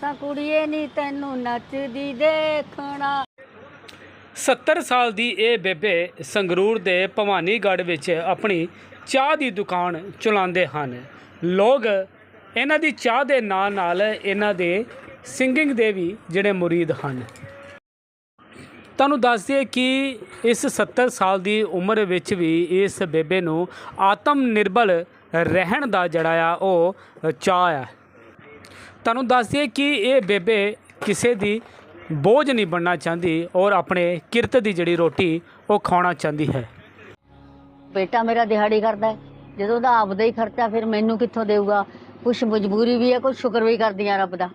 ਸਾਂ ਕੁੜੀਏ ਨਹੀਂ ਤੈਨੂੰ ਨੱਚਦੀ ਦੇਖਣਾ। 70 ਸਾਲ ਦੀ ਇਹ ਬੇਬੇ ਸੰਗਰੂਰ ਦੇ ਭਵਾਨੀਗੜ੍ਹ ਵਿੱਚ ਆਪਣੀ ਚਾਹ ਦੀ ਦੁਕਾਨ ਚਲਾਉਂਦੇ ਹਨ। ਲੋਕ ਇਹਨਾਂ ਦੀ ਚਾਹ ਦੇ ਨਾਲ ਨਾਲ ਇਹਨਾਂ ਦੇ ਸਿੰਗਿੰਗ ਦੇ ਵੀ ਜਿਹੜੇ ਮੁਰੀਦ ਹਨ। ਤੁਹਾਨੂੰ ਦੱਸ ਦਈਏ ਕਿ ਇਸ 70 ਸਾਲ ਦੀ ਉਮਰ ਵਿੱਚ ਵੀ ਇਸ ਬੇਬੇ ਨੂੰ ਆਤਮ ਨਿਰਭਰ ਰਹਿਣ ਦਾ ਜਿਹੜਾ ਆ, ਉਹ ਚਾਹ ਆ। ਤੁਹਾਨੂੰ ਦੱਸ ਦਈਏ ਕਿ ਇਹ ਬੇਬੇ ਕਿਸੇ ਦੀ ਬੋਝ ਨਹੀਂ ਬਣਨਾ ਚਾਹੁੰਦੀ ਔਰ ਆਪਣੇ ਕਿਰਤ ਦੀ ਜਿਹੜੀ ਰੋਟੀ ਉਹ ਖਾਣਾ ਚਾਹੁੰਦੀ ਹੈ। ਬੇਟਾ ਮੇਰਾ ਦਿਹਾੜੀ ਕਰਦਾ ਹੈ। ਜਦੋਂ ਦਾ ਆਪਦਾ ਹੀ ਖਰਚਾ ਫਿਰ ਮੈਨੂੰ ਕਿੱਥੋਂ ਦੇਊਗਾ? ਕੁਛ ਮਜਬੂਰੀ ਵੀ ਹੈ, ਕੁਛ ਸ਼ੁਕਰ ਵੀ ਕਰਦੀ ਆ ਰੱਬ ਦਾ।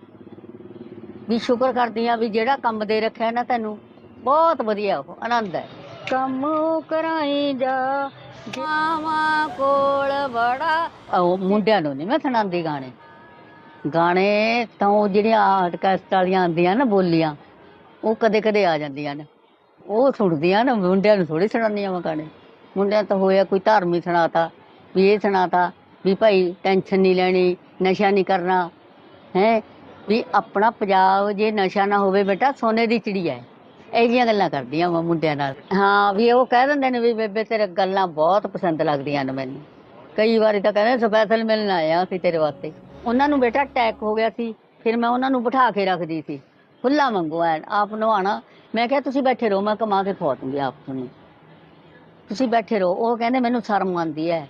ਵੀ ਸ਼ੁਕਰ ਕਰਦੀ ਆ ਵੀ ਜਿਹੜਾ ਕੰਮ ਦੇ ਰੱਖਿਆ ਨਾ ਤੈਨੂੰ, ਬਹੁਤ ਵਧੀਆ ਉਹ, ਆਨੰਦ ਹੈ। ਕੰਮ ਕਰਾਈ ਜਾ ਜਾਵਾਂ ਕੋਲ ਬੜਾ ਉਹ ਮੁੰਡਿਆਂ ਨੂੰ ਨਹੀਂ ਮੈਂ ਸੁਣਾਉਂਦੀ ਗਾਣੇ। ਗਾਣੇ ਤਾਂ ਉਹ ਜਿਹੜੀਆਂ ਆਰਟਕਸਟ ਵਾਲੀਆਂ ਆਉਂਦੀਆਂ ਨਾ ਬੋਲੀਆਂ, ਉਹ ਕਦੇ ਕਦੇ ਆ ਜਾਂਦੀਆਂ ਨੇ। ਉਹ ਸੁਣਦੀਆਂ ਨਾ, ਮੁੰਡਿਆਂ ਨੂੰ ਥੋੜੀ ਸੁਣਾਉਂਦੀਆਂ ਵਾ ਗਾਣੇ। ਮੁੰਡਿਆਂ ਤਾਂ ਹੋਇਆ ਕੋਈ ਧਾਰਮਿਕ ਸੁਣਾਤਾ, ਵੀ ਇਹ ਸੁਣਾਤਾ, ਵੀ ਭਾਈ ਟੈਨਸ਼ਨ ਨਹੀਂ ਲੈਣੀ, ਨਸ਼ਾ ਨਹੀਂ ਕਰਨਾ। ਹੈ? ਵੀ ਆਪਣਾ ਪੰਜਾਬ ਜੇ ਨਸ਼ਾ ਨਾ ਹੋਵੇ ਬੇਟਾ, ਸੋਨੇ ਦੀ ਚਿੜੀਆ ਹੈ ਇਹ ਜਿਹੀਆਂ ਗੱਲਾਂ ਕਰਦੀਆਂ ਵਾ ਮੁੰਡਿਆਂ ਨਾਲ। ਹਾਂ, ਵੀ ਉਹ ਕਹਿ ਦਿੰਦੇ ਨੇ ਵੀ ਬੇਬੇ ਤੇਰੇ ਗੱਲਾਂ ਬਹੁਤ ਪਸੰਦ ਲੱਗਦੀਆਂ ਨੇ ਮੈਨੂੰ। ਕਈ ਵਾਰੀ ਤਾਂ ਕਹਿੰਦੇ ਸਪੈਸ਼ਲ ਮਿਲਣ ਆਇਆ ਅਸੀਂ ਤੇਰੇ ਵਾਸਤੇ। ਉਹਨਾਂ ਨੂੰ ਬੇਟਾ ਅਟੈਕ ਹੋ ਗਿਆ ਸੀ, ਫਿਰ ਮੈਂ ਉਹਨਾਂ ਨੂੰ ਬਿਠਾ ਕੇ ਰੱਖਦੀ ਸੀ। ਖੁੱਲਾ ਮੰਗੋ ਐਨ ਆਪ ਨਵਾਣਾ ਮੈਂ ਕਿਹਾ, ਤੁਸੀਂ ਬੈਠੇ ਰਹੋ, ਮੈਂ ਕਮਾ ਕੇ ਖਵਾ ਦੂੰਗੀ ਆਪ ਤੁਹਾਨੂੰ ਤੁਸੀਂ ਬੈਠੇ ਰਹੋ। ਉਹ ਕਹਿੰਦੇ, ਮੈਨੂੰ ਸ਼ਰਮ ਆਉਂਦੀ ਹੈ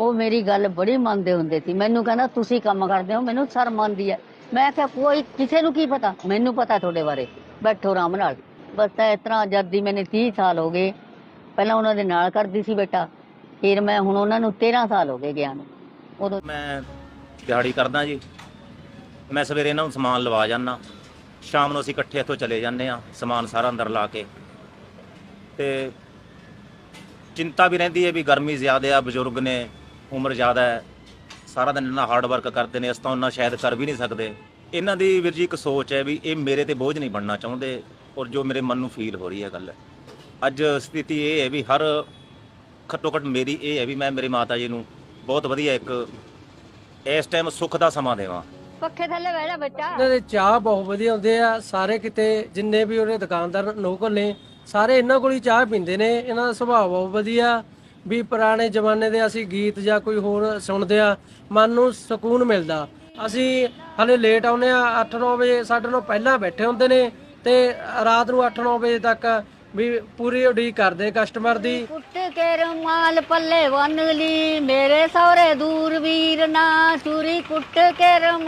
ਉਹ ਮੇਰੀ ਗੱਲ ਬੜੀ ਮੰਨਦੇ ਹੁੰਦੇ ਸੀ। ਮੈਨੂੰ ਕਹਿੰਦਾ, ਤੁਸੀਂ ਕੰਮ ਕਰਦੇ ਹੋ, ਮੈਨੂੰ ਸ਼ਰਮ ਆਉਂਦੀ ਹੈ ਮੈਂ ਕਿਹਾ, ਕੋਈ, ਕਿਸੇ ਨੂੰ ਕੀ ਪਤਾ? ਮੈਨੂੰ ਪਤਾ ਤੁਹਾਡੇ ਬਾਰੇ। ਬੈਠੋ ਆਰਾਮ ਨਾਲ। ਬਸ ਤਾਂ ਇਸ ਤਰ੍ਹਾਂ ਆਜ਼ਾਦੀ ਦੀ ਮੈਨੇ 30 ਸਾਲ ਹੋ ਗਏ, ਪਹਿਲਾਂ ਉਹਨਾਂ ਦੇ ਨਾਲ ਕਰਦੀ ਸੀ ਬੇਟਾ। ਫਿਰ ਮੈਂ ਹੁਣ ਉਹਨਾਂ ਨੂੰ 13 ਸਾਲ ਹੋ ਗਏ ਗਿਆ ਨੂੰ। ਉਦੋਂ ਮੈਂ ਦਿਹਾੜੀ ਕਰਦਾ ਜੀ। ਮੈਂ ਸਵੇਰੇ ਇਹਨਾਂ ਨੂੰ ਸਮਾਨ ਲਵਾ ਜਾਂਦਾ। ਸ਼ਾਮ ਨੂੰ ਅਸੀਂ ਇਕੱਠੇ ਇੱਥੋਂ ਚਲੇ ਜਾਂਦੇ ਆ ਸਮਾਨ ਸਾਰਾ ਅੰਦਰ ਲਾ ਕੇ। ਤੇ ਚਿੰਤਾ ਵੀ ਰਹਿੰਦੀ ਹੈ ਵੀ ਗਰਮੀ ਜ਼ਿਆਦਾ ਆ, ਬਜ਼ੁਰਗ ਨੇ ਉਮਰ ਜ਼ਿਆਦਾ ਹੈ। ਸਾਰਾ ਦਿਨ ਇਹਨਾਂ ਹਾਰਡ ਵਰਕ ਕਰਦੇ ਨੇ, ਅਸੀਂ ਤਾਂ ਉਹਨਾਂ ਸ਼ਾਇਦ ਕਰ ਵੀ ਨਹੀਂ ਸਕਦੇ। ਇਹਨਾਂ ਦੀ ਵੀਰ ਜੀ ਇੱਕ ਸੋਚ ਹੈ ਵੀ ਇਹ ਮੇਰੇ ਤੇ ਬੋਝ ਨਹੀਂ ਬਣਨਾ ਚਾਹੁੰਦੇ ਔਰ ਜੋ ਮੇਰੇ ਮਨ ਨੂੰ ਫੀਲ ਹੋ ਰਹੀ ਹੈ ਗੱਲ। ਅੱਜ ਸਥਿਤੀ ਇਹ ਹੈ ਵੀ ਹਰ ਘੱਟੋ ਘੱਟ ਮੇਰੀ ਇਹ ਹੈ ਵੀ ਮੈਂ, ਮੇਰੇ ਮਾਤਾ ਜੀ ਨੂੰ ਬਹੁਤ ਵਧੀਆ ਇੱਕ ਇਸ ਟਾਈਮ ਸੁੱਖ ਦਾ ਸਮਾਂ ਦੇਵਾਂ। ਪੱਖੇ ਥੱਲੇ ਬਹਿ ਜਾ ਬੱਚਾ। ਇਹਨਾਂ ਦੇ ਚਾਹ ਬਹੁਤ ਵਧੀਆ ਹੁੰਦੇ ਆ। ਸਾਰੇ ਕਿਤੇ ਜਿੰਨੇ ਵੀ ਉਹਨੇ ਦੁਕਾਨਦਾਰ ਲੋਕਲ ਨੇ ਸਾਰੇ ਇਹਨਾਂ ਕੋਲ ਹੀ ਚਾਹ ਪੀਂਦੇ ਨੇ। ਇਹਨਾਂ ਦਾ ਸੁਭਾਅ ਬਹੁਤ ਵਧੀਆ। ਵੀ ਪੁਰਾਣੇ ਜ਼ਮਾਨੇ ਦੇ ਅਸੀਂ ਗੀਤ ਜਾਂ ਕੋਈ ਹੋਰ ਸੁਣਦੇ ਆ ਮਨ ਨੂੰ ਸਕੂਨ ਮਿਲਦਾ। ਅਸੀਂ ਹਲੇ ਲੇਟ ਆਉਨੇ ਆ 8-9 ਵਜੇ ਸਾਡੇ ਨਾਲ ਪਹਿਲਾਂ ਬੈਠੇ ਹੁੰਦੇ ਨੇ ਤੇ ਰਾਤ ਨੂੰ 8-9 ਵਜੇ ਤੱਕ ਵੀ ਪੂਰੀ ਉਡੀਕ ਕਰਦੇ ਕਸਟਮਰ ਦੀ। ਕੁੱਟ ਕੇ ਰੁਮਾਲ ਪੱਲੇ ਬੰਨ ਲਈ, ਮੇਰੇ ਸਹੁਰੇ ਦੂਰ ਵੀਰ ਨਾ ਚੂਰੀ ਕੁੱਟ ਕੇ ਰੁਮਾਲ